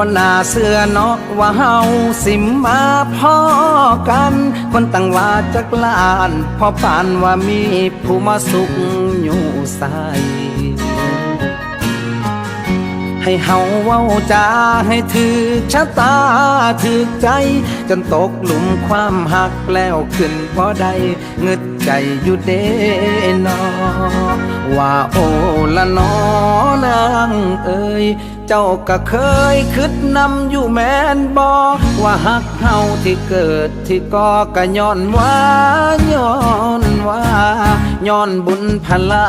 บ่น่าเสื้อเนาะว่าเฮาสิมาพ่อกัน คนตั้งว่าจักลานพอปานว่ามีผู้มาสุขอยู่ใสให้เฮาเว้าจาให้ถือชะตาถือใจ จนตกหลุมความหักแล้วขึ้นบ่ได้เงึดใจอยู่เด้นอว่าโอละนอางเอ้ยเจ้าก็เคยคิดนำอยู่แม่นบอว่าหักเฮาที่เกิดที่ก่อก็ย้อนว่าย้อนว่าย้อนบุญพลา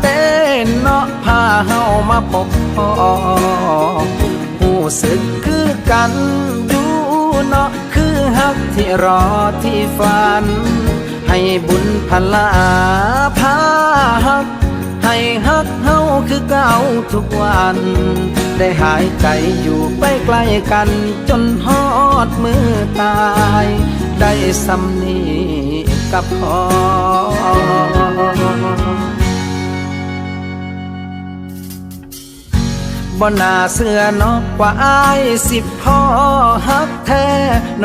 เต้นเนาะพาเฮามาพบพ่อหูสึกคือกันอยู่เนาะคือหักที่รอที่ฝัน ให้บุญพลาพา ให้ฮักเฮาคือเก่าทุกวัน ได้หายใจอยู่ใกล้ใกล้กัน จนฮอดมือตาย ได้สำนีกับพอ บ่น่าเสื้อนอกว่าอายสิพ่อฮักแท้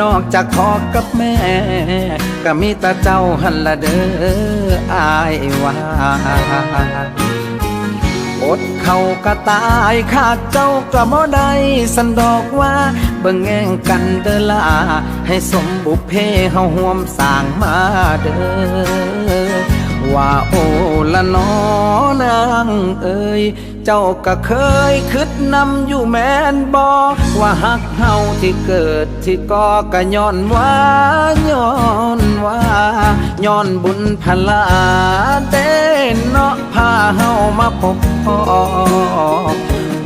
นอกจากพ่อกับแม่ ก็มีแต่เจ้าหันละเด้ออายว่าอดเขาก็ตายขาดเจ้าก็บ่ได้สันดอกว่าเบิ่งแง่งกันเด้อล่ะให้สมบุพเพเฮาห่วมสร้างมาเด้อ ว่าโอละนอนางเอ้ยเจ้าก็เคยคิดนำอยู่แมนบอว่าหักเฮาที่เกิดที่ก่อก็ย้อนว่าย้อนว่าย้อนบุญพลาเต้นเนาะพาเฮามาพบพ่อ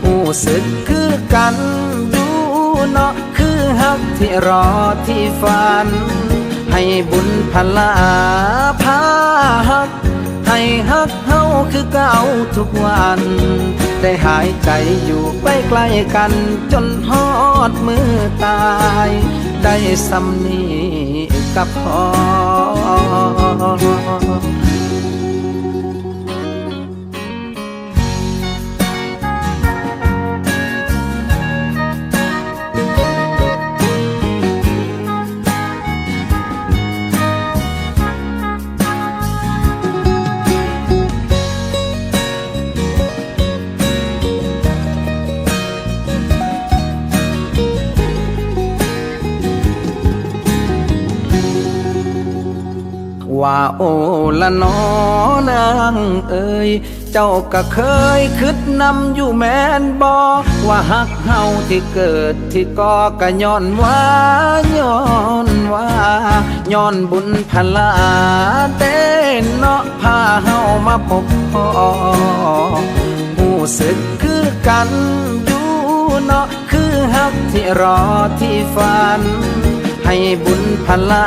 ผู้สึกคือกันอยู่เนาะคือหักที่รอที่ฝัน ให้บุญพลาพา ฮัก ให้ฮักเฮาคือเก่าทุกวัน ได้หายใจอยู่ใกล้ใกล้กัน จนฮอดมือตาย ได้สำนีกับพอ ว่าโอ้ละนอนางเอ้ยเจ้าก็เคยคิดนำอยู่แม่นบอว่าหักเฮาที่เกิดที่ก่อก็ย้อนว่าย้อนว่าย้อนบุญพลาเต้นเนาะพาเฮามาพบพ่อผู้สึกคือกันอยู่เนาะคือหักที่รอที่ฝัน ให้บุญพลา